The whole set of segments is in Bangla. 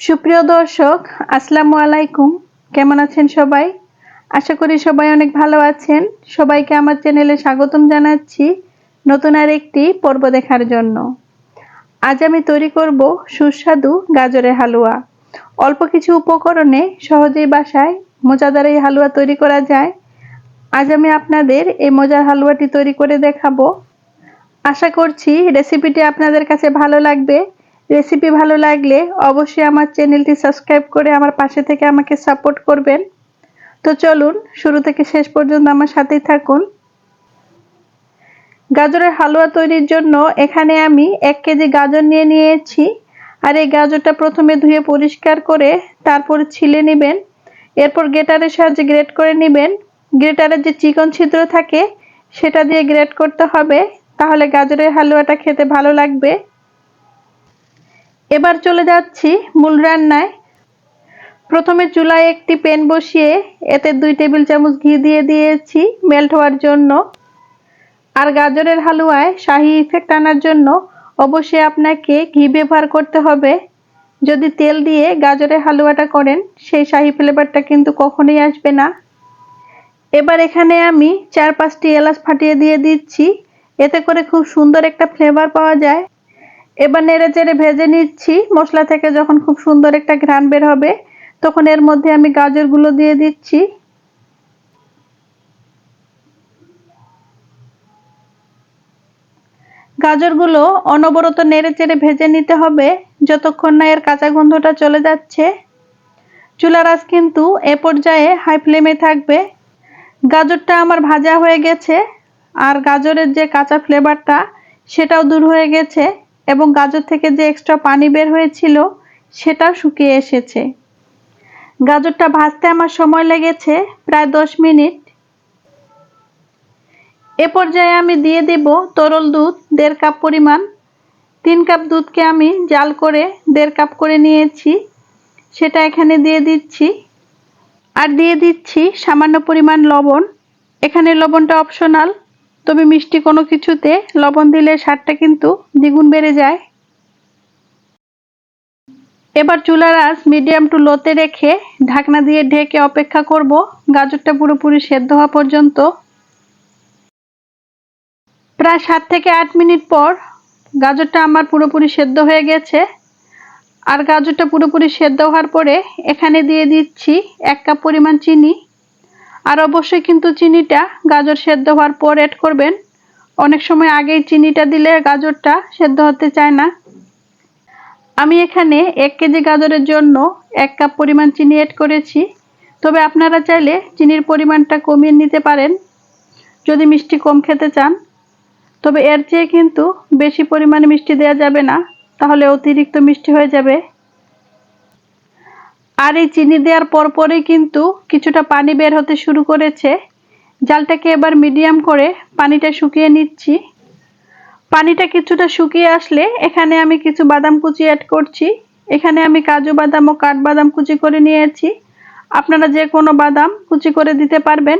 সুপ্রিয় দর্শক, আসসালামু আলাইকুম। কেমন আছেন সবাই? আশা করি সবাই অনেক ভালো আছেন। সবাইকে আমার চ্যানেলে স্বাগতম জানাচ্ছি নতুন আর একটি পর্ব দেখার জন্য। আজ আমি তৈরি করব সুস্বাদু গাজরের হালুয়া। অল্প কিছু উপকরণে সহজেই বাসায় মজাদার এই হালুয়া তৈরি করা যায়। আজ আমি আপনাদের এই মজার হালুয়াটি তৈরি করে দেখাবো। আশা করছি রেসিপিটি আপনাদের কাছে ভালো লাগবে। রেসিপি ভালো লাগলে অবশ্যই আমার চ্যানেলটি সাবস্ক্রাইব করে আমার পাশে থেকে আমাকে সাপোর্ট করবেন। তো চলুন, শুরু থেকে শেষ পর্যন্ত আমার সাথেই থাকুন। গাজরের হালুয়া তৈরির জন্য এখানে আমি এক কেজি গাজর নিয়ে নিয়েছি। আর এই গাজরটা প্রথমে ধুয়ে পরিষ্কার করে তারপর ছিলে নেবেন। এরপর গ্রেটারের সাহায্যে গ্রেট করে নেবেন। গ্রেটারের যে চিকন ছিদ্র থাকে, সেটা দিয়ে গ্রেট করতে হবে। তাহলে গাজরের হালুয়াটা খেতে ভালো লাগবে। এবার চলে যাচ্ছি মূল রান্নায়। প্রথমে চুলায় একটি প্যান বসিয়ে এতে দুই টেবিল চামচ ঘি দিয়ে দিয়েছি মেল্ট হওয়ার জন্য। আর গাজরের হালুয়ায় শাহি ইফেক্ট আনার জন্য অবশ্যই আপনাকে ঘি ব্যবহার করতে হবে। যদি তেল দিয়ে গাজরের হালুয়াটা করেন, সেই শাহি ফ্লেভারটা কিন্তু কখনোই আসবে না। এবার এখানে আমি চার পাঁচটি এলাচ ফাটিয়ে দিয়ে দিচ্ছি। এতে করে খুব সুন্দর একটা ফ্লেভার পাওয়া যায়। এবার নেড়ে চেড়ে ভেজে নিচ্ছি। মশলা থেকে যখন খুব সুন্দর একটা ঘ্রাণ বের হবে, তখন এর মধ্যে আমি গাজরগুলো দিয়ে দিচ্ছি। গাজরগুলো অনবরত নেড়ে চেড়ে ভেজে নিতে হবে, যতক্ষণ না এর কাঁচা গন্ধটা চলে যাচ্ছে। চুলার আঁচ কিন্তু এ পর্যায়ে হাই ফ্লেমে থাকবে। গাজরটা আমার ভাজা হয়ে গেছে, আর গাজরের যে কাঁচা ফ্লেভারটা, সেটাও দূর হয়ে গেছে। এবং গাজর থেকে যে এক্সট্রা পানি বের হয়েছিল, সেটাও শুকিয়ে এসেছে। গাজরটা ভাজতে আমার সময় লেগেছে প্রায় দশ মিনিট। এ পর্যায়ে আমি দিয়ে দেব তরল দুধ, দেড় কাপ পরিমাণ। তিন কাপ দুধকে আমি জাল করে দেড় কাপ করে নিয়েছি। সেটা এখানে দিয়ে দিচ্ছি। আর দিয়ে দিচ্ছি সামান্য পরিমাণ লবণ। এখানে লবণটা অপশনাল তবে মিষ্টি কোনো কিছুতে লবণ দিলে স্বাদটা কিন্তু দ্বিগুণ বেড়ে যায়। এবার চুলার আঁচ মিডিয়াম টু লোতে রেখে ঢাকনা দিয়ে ঢেকে অপেক্ষা করব। গাজরটা পুরোপুরি সেদ্ধ হওয়া পর্যন্ত। প্রায় সাত থেকে আট মিনিট পর গাজরটা আমার পুরোপুরি সেদ্ধ হয়ে গেছে। আর গাজরটা পুরোপুরি সেদ্ধ হওয়ার পরে এখানে দিয়ে দিচ্ছি এক কাপ পরিমাণ চিনি। আর অবশ্যই কিন্তু চিনিটা গাজর সেদ্ধ হওয়ার পর অ্যাড করবেন। অনেক সময় আগেই চিনিটা দিলে গাজরটা সেদ্ধ হতে চায় না। আমি এখানে এক কেজি গাজরের জন্য এক কাপ পরিমাণ চিনি অ্যাড করেছি। তবে আপনারা চাইলে চিনির পরিমাণটা কমিয়ে নিতে পারেন, যদি মিষ্টি কম খেতে চান। তবে এর চেয়ে কিন্তু বেশি পরিমাণে মিষ্টি দেওয়া যাবে না, তাহলে অতিরিক্ত মিষ্টি হয়ে যাবে। আর এই চিনি দেওয়ার পরপরই কিন্তু কিছুটা পানি বের হতে শুরু করেছে। জালটাকে এবার মিডিয়াম করে পানিটা শুকিয়ে নিচ্ছি। পানিটা কিছুটা শুকিয়ে আসলে এখানে আমি কিছু বাদাম কুচি অ্যাড করছি। এখানে আমি কাজু বাদাম ও কাঠবাদাম কুচি করে নিয়েছি। আপনারা যে কোনো বাদাম কুচি করে দিতে পারবেন।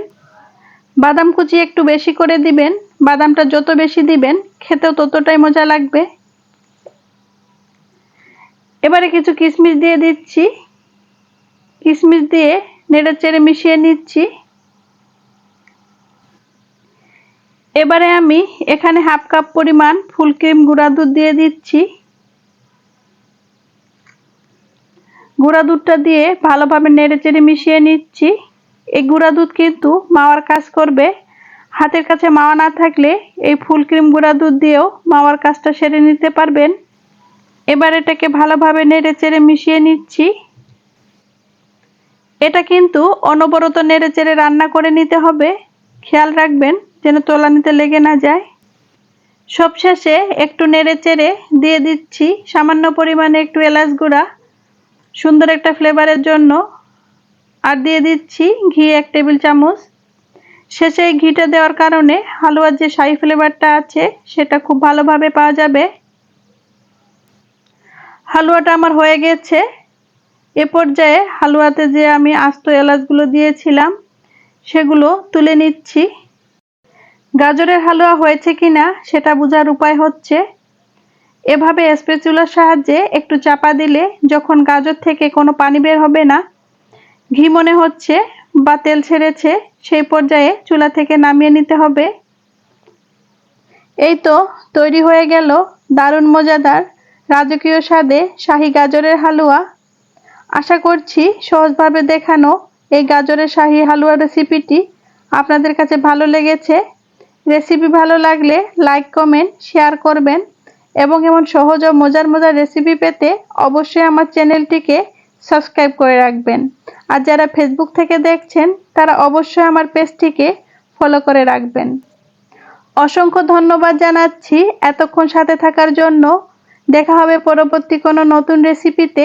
বাদাম কুচি একটু বেশি করে দিবেন। বাদামটা যত বেশি দিবেন, খেতেও ততটাই মজা লাগবে। এবারে কিছু কিশমিশ দিয়ে দিচ্ছি। কিশমিশ দিয়ে নেড়ে চেড়ে মিশিয়ে নিচ্ছি। এবারে আমি এখানে হাফ কাপ পরিমাণ ফুল ক্রিম গুঁড়া দুধ দিয়ে দিচ্ছি। গুঁড়া দুধটা দিয়ে ভালোভাবে নেড়ে চেড়ে মিশিয়ে নিচ্ছি। এই গুঁড়া দুধ কিন্তু মাওয়ার কাজ করবে। হাতের কাছে মাওয়া না থাকলে এই ফুল ক্রিম গুঁড়া দুধ দিয়েও মাওয়ার কাজটা সেরে নিতে পারবেন। এবার এটাকে ভালোভাবে নেড়ে চেড়ে মিশিয়ে নিচ্ছি। এটা কিন্তু অনবরত নেড়ে চেড়ে রান্না করে নিতে হবে। খেয়াল রাখবেন যেন তোলানিতে লেগে না যায়। সবশেষে একটু নেড়ে চেড়ে দিয়ে দিচ্ছি সামান্য পরিমাণে একটু এলাচ গুঁড়া। সুন্দর একটা ফ্লেভারের জন্য। আর দিয়ে দিচ্ছি ঘি এক টেবিল চামচ। শেষে ঘিটা দেওয়ার কারণে হালুয়ার যে শাহি ফ্লেভারটা আছে, সেটা খুব ভালোভাবে পাওয়া যাবে। হালুয়াটা আমার হয়ে গেছে। এ পর্যায়ে হালুয়াতে যে আমি আস্ত এলাচগুলো দিয়েছিলাম, সেগুলো তুলে নিচ্ছি। গাজরের হালুয়া হয়েছে কিনা সেটা বোঝার উপায় হচ্ছে, এভাবে স্পেচুলার সাহায্যে একটু চাপা দিলে যখন গাজর থেকে কোনো পানি বের হবে না, ঘি মনে হচ্ছে বা তেল ছেড়েছে, সেই পর্যায়ে চুলা থেকে নামিয়ে নিতে হবে। এই তো তৈরি হয়ে গেল দারুণ মজাদার রাজকীয় স্বাদে শাহী গাজরের হালুয়া। আশা করছি সহজভাবে দেখানো এই গাজরের শাহী হালুয়া রেসিপিটি আপনাদের কাছে ভালো লেগেছে। রেসিপি ভালো লাগলে লাইক কমেন্ট শেয়ার করবেন এবং এমন সহজ ও মজার মজার রেসিপি পেতে অবশ্যই আমার চ্যানেলটিকে সাবস্ক্রাইব করে রাখবেন। আর যারা ফেসবুক থেকে দেখছেন, তারা অবশ্যই আমার পেজটিকে ফলো করে রাখবেন। অসংখ্য ধন্যবাদ জানাচ্ছি এতক্ষণ সাথে থাকার জন্য। দেখা হবে পরবর্তী কোনো নতুন রেসিপিতে